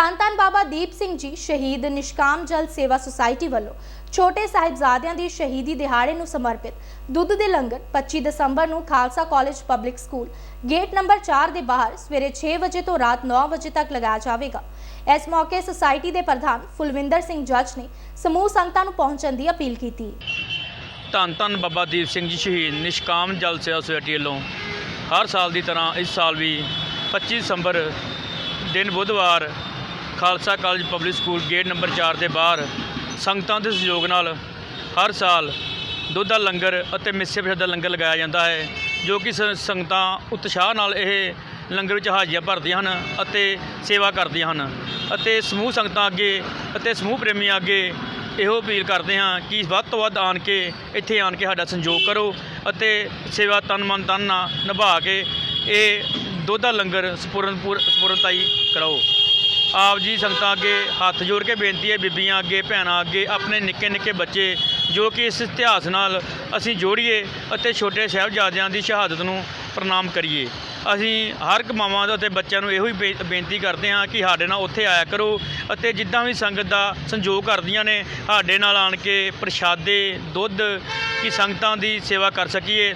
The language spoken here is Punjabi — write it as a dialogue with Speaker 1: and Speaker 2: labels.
Speaker 1: ਧੰਨ ਬਾਬਾ ਦੀਪ ਸਿੰਘ ਜੀ ਸ਼ਹੀਦ ਨਿਸ਼ਕਾਮ ਜਲ ਸੇਵਾ ਸੁਸਾਇਟੀ ਵੱਲੋਂ ਛੋਟੇ ਸਾਹਿਬਜ਼ਾਦਿਆਂ ਦੀ ਸ਼ਹੀਦੀ ਦਿਹਾੜੇ ਨੂੰ ਸਮਰਪਿਤ ਦੁੱਧ ਦੇ ਲੰਗਰ 25 ਦਸੰਬਰ ਨੂੰ Khalsa college public school gate number 4 ਦੇ ਬਾਹਰ ਸਵੇਰੇ 6 ਵਜੇ ਤੋਂ ਰਾਤ 9 ਵਜੇ ਤੱਕ ਲਗਾਇਆ ਜਾਵੇਗਾ। ਇਸ ਮੌਕੇ ਸੁਸਾਇਟੀ ਦੇ ਪ੍ਰਧਾਨ ਫੁਲਵਿੰਦਰ ਸਿੰਘ ਜੱਜ ਨੇ ਸਮੂਹ ਸੰਗਤਾਂ ਨੂੰ ਪਹੁੰਚਣ ਦੀ ਅਪੀਲ ਕੀਤੀ।
Speaker 2: ਧੰਨ ਧੰਨ ਬਾਬਾ ਦੀਪ ਸਿੰਘ ਜੀ ਸ਼ਹੀਦ ਨਿਸ਼ਕਾਮ ਜਲ ਸੇਵਾ ਸੁਸਾਇਟੀ ਵੱਲੋਂ ਹਰ ਸਾਲ ਦੀ ਤਰ੍ਹਾਂ ਇਸ ਸਾਲ ਵੀ 25 ਦਸੰਬਰ ਦਿਨ ਬੁੱਧਵਾਰ Khalsa college public school gate number 4 ਦੇ ਬਾਹਰ ਸੰਗਤਾਂ ਦੇ ਸਹਿਯੋਗ ਨਾਲ ਹਰ ਸਾਲ ਦੁੱਧ ਦਾ ਲੰਗਰ ਅਤੇ ਮਿੱਸੇ ਪ੍ਰਸ਼ਾਦ ਦਾ ਲੰਗਰ ਲਗਾਇਆ ਜਾਂਦਾ ਹੈ, ਜੋ ਕਿ ਸ- ਸੰਗਤਾਂ ਉਤਸ਼ਾਹ ਨਾਲ ਇਹ ਲੰਗਰ ਵਿੱਚ ਹਾਜ਼ਰੀਆਂ ਭਰਦੀਆਂ ਹਨ ਅਤੇ ਸੇਵਾ ਕਰਦੀਆਂ ਹਨ ਅਤੇ ਸਮੂਹ ਸੰਗਤਾਂ ਅੱਗੇ ਅਤੇ ਸਮੂਹ ਪ੍ਰੇਮੀਆਂ ਅੱਗੇ ਇਹੋ ਅਪੀਲ ਕਰਦੇ ਹਾਂ ਕਿ ਵੱਧ ਤੋਂ ਵੱਧ ਆਣ ਕੇ ਇੱਥੇ ਆਣ ਕੇ ਸਾਡਾ ਸੰਯੋਗ ਕਰੋ ਅਤੇ ਸੇਵਾ ਤਨ ਮਨ ਤਨ ਨਾਲ ਨਿਭਾ ਕੇ ਇਹ ਦੁੱਧ ਦਾ ਲੰਗਰ ਸਪੂਰਨ ਪੂਰ- ਸਪੂਰਨਤਾਈ ਕਰਾਓ। ਆਪ ਜੀ ਸੰਗਤਾਂ ਅੱਗੇ ਹੱਥ ਜੋੜ ਕੇ ਬੇਨਤੀ ਹੈ, ਬੀਬੀਆਂ ਅੱਗੇ, ਭੈਣਾਂ ਅੱਗੇ, ਆਪਣੇ ਨਿੱਕੇ ਨਿੱਕੇ ਬੱਚੇ ਜੋ ਕਿ ਇਸ ਇਤਿਹਾਸ ਨਾਲ ਅਸੀਂ ਜੋੜੀਏ ਅਤੇ ਛੋਟੇ ਸਾਹਿਬਜ਼ਾਦਿਆਂ ਦੀ ਸ਼ਹਾਦਤ ਨੂੰ ਪ੍ਰਣਾਮ ਕਰੀਏ। ਅਸੀਂ ਹਰ ਇੱਕ ਮਾਵਾਂ ਦਾ ਅਤੇ ਬੱਚਿਆਂ ਨੂੰ ਇਹੋ ਹੀ ਬੇ- ਬੇਨਤੀ ਕਰਦੇ ਹਾਂ ਕਿ ਸਾਡੇ ਨਾਲ ਉੱਥੇ ਆਇਆ ਕਰੋ ਅਤੇ ਜਿੱਦਾਂ ਵੀ ਸੰਗਤ ਦਾ ਸੰਯੋਗ ਕਰਦੀਆਂ ਨੇ, ਸਾਡੇ ਨਾਲ ਆਣ ਕੇ ਪ੍ਰਸ਼ਾਦੇ, ਦੁੱਧ, ਕਿ ਸੰਗਤਾਂ ਦੀ ਸੇਵਾ ਕਰ ਸਕੀਏ।